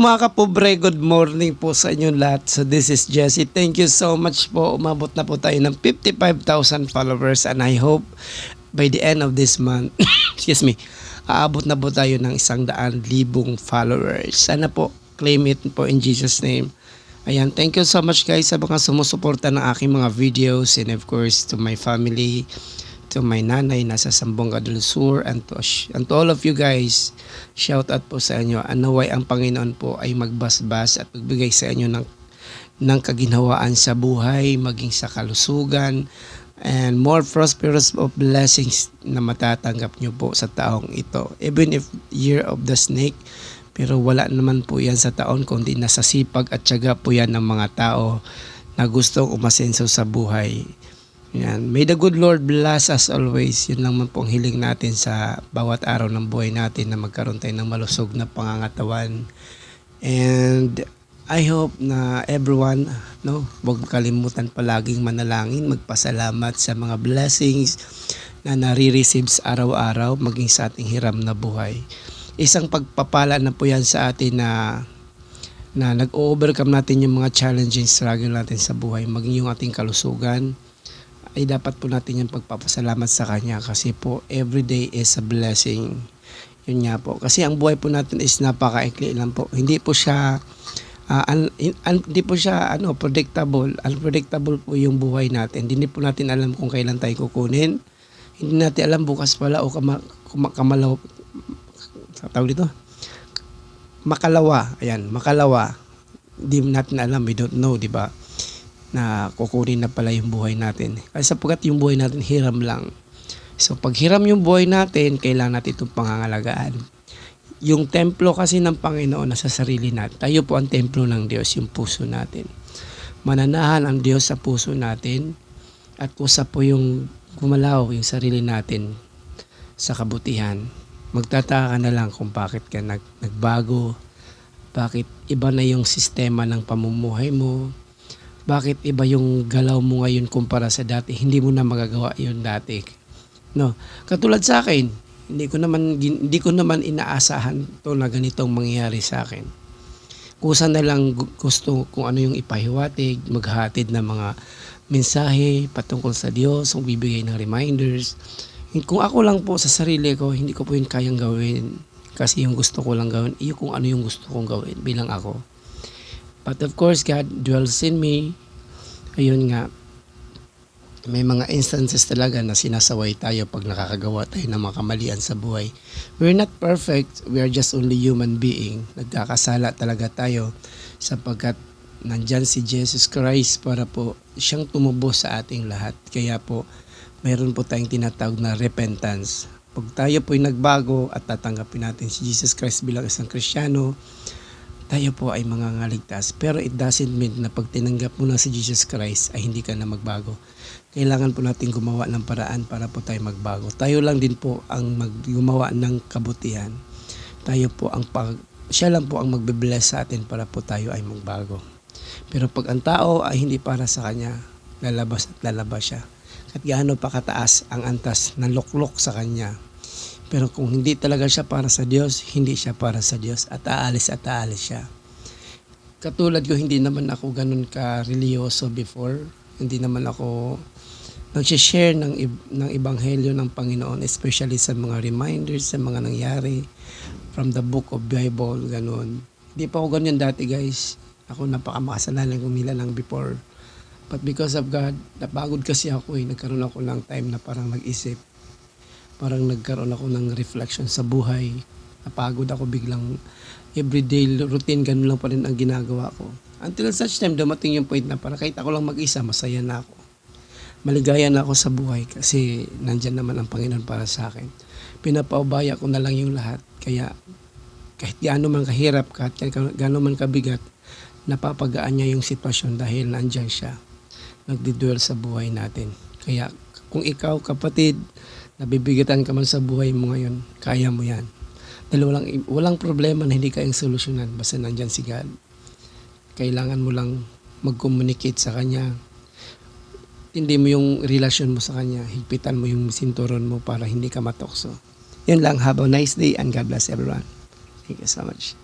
Mga kapobre, good morning po sa inyong lahat. So this is Jesse. Thank you so much po. Umabot na po tayo ng 55,000 followers and I hope by the end of this month, excuse me, aabot na po tayo ng isang daan libong followers. Sana po, claim it po in Jesus name. Ayan, thank you so much guys sa mga sumusuporta ng aking mga videos and of course to my family, to my nanay nasa Sambonga del Sur. And to, and to all of you guys shout out po sa inyo. And naway ang Panginoon po ay magbasbas at magbigay sa inyo ng ng kaginhawaan sa buhay maging sa kalusugan. And more prosperous of blessings na matatanggap nyo po sa taong ito. Even if year of the snake pero wala naman po yan sa taon kundi nasa sipag at tiyaga po yan ng mga tao na gustong umasenso sa buhay yan. May the good Lord bless us always. Yun lang man po ang hiling natin sa bawat araw ng buhay natin na magkaroon tayo ng malusog na pangangatawan. And I hope na everyone, no, huwag kalimutan palaging manalangin, magpasalamat sa mga blessings na nare-receive araw-araw maging sa ating hiram na buhay. Isang pagpapala na po yan sa atin na na nag-overcome natin yung mga challenging struggle natin sa buhay, maging yung ating kalusugan, ay dapat po natin yung pagpapasalamat sa Kanya kasi po every day is a blessing. Yun nga po. Kasi ang buhay po natin is napaka-ikli lang po. Hindi po siya uh, un, un, hindi po siya ano predictable. Unpredictable po yung buhay natin. Hindi po natin alam kung kailan tayo kukunin. Hindi natin alam bukas pala o kama, kamalaw sa tawag dito. Makalawa. Ayan, makalawa. Hindi natin alam. We don't know, di ba? Na kukunin na pala yung buhay natin. Kasi sapagkat yung buhay natin hiram lang. So pag hiram yung buhay natin, kailangan natin itong pangangalagaan. Yung templo kasi ng Panginoon nasa sarili natin. Tayo po ang templo ng Diyos, yung puso natin. Mananahan ang Diyos sa puso natin at kusa po yung gumalaw yung sarili natin sa kabutihan. Magtataka ka na lang kung bakit ka nag, nagbago, bakit iba na yung sistema ng pamumuhay mo, bakit iba yung galaw mo ngayon kumpara sa dati? Hindi mo na magagawa yun dati. No. Katulad sa akin, hindi ko naman hindi ko naman inaasahan to na ganitong mangyayari sa akin. Kusa na lang gusto kung ano yung ipahiwatig, maghatid ng mga mensahe patungkol sa Diyos, kung bibigay ng reminders. Kung ako lang po sa sarili ko, hindi ko po yun kayang gawin. Kasi yung gusto ko lang gawin, iyo kung ano yung gusto kong gawin bilang ako. But of course, God dwells in me. Ayun nga, may mga instances talaga na sinasaway tayo pag nakakagawa tayo ng mga kamalian sa buhay. We're not perfect, we are just only human being. Nagkakasala talaga tayo sapagkat nandyan si Jesus Christ para po siyang tumubos sa ating lahat. Kaya po, mayroon po tayong tinatawag na repentance. Pag tayo po'y nagbago at tatanggapin natin si Jesus Christ bilang isang Kristiyano, tayo po ay mangangaligtas. Pero it doesn't mean na pag tinanggap mo na si Jesus Christ ay hindi ka na magbago. Kailangan po natin gumawa ng paraan para po tayo magbago. Tayo lang din po ang gumawa ng kabutihan. Tayo po ang pag, siya lang po ang magbe-bless sa atin para po tayo ay magbago. Pero pag ang tao ay hindi para sa kanya, lalabas at lalabas siya. At gaano pa kataas ang antas ng luklok sa kanya, pero kung hindi talaga siya para sa Diyos, hindi siya para sa Diyos at aalis at aalis siya. Katulad ko, hindi naman ako ganun ka-religyoso before. Hindi naman ako nag-share ng, ng ebanghelyo ng Panginoon, especially sa mga reminders, sa mga nangyari from the book of Bible, ganun. Hindi pa ako ganyan dati guys. Ako napakamakasalanan kumila lang before. But because of God, napagod kasi ako eh. Nagkaroon ako ng time na parang nag-isip parang nagkaroon ako ng reflection sa buhay. Napagod ako biglang everyday routine, ganun lang pa rin ang ginagawa ko. Until such time, dumating yung point na para kahit ako lang mag-isa, masaya na ako. Maligaya na ako sa buhay kasi nandyan naman ang Panginoon para sa akin. Pinapaubaya ko na lang yung lahat. Kaya kahit gaano man kahirap, kahit gaano man kabigat, napapagaan niya yung sitwasyon dahil nandyan siya. Nagdiduel sa buhay natin. Kaya kung ikaw kapatid, nabibigatan ka man sa buhay mo ngayon, kaya mo yan. Dahil walang, walang problema na hindi kayang solusyonan basta nandyan si God. Kailangan mo lang mag-communicate sa Kanya. Hindi mo yung relasyon mo sa Kanya. Higpitan mo yung sinturon mo para hindi ka matokso. Yun lang. Have a nice day and God bless everyone. Thank you so much.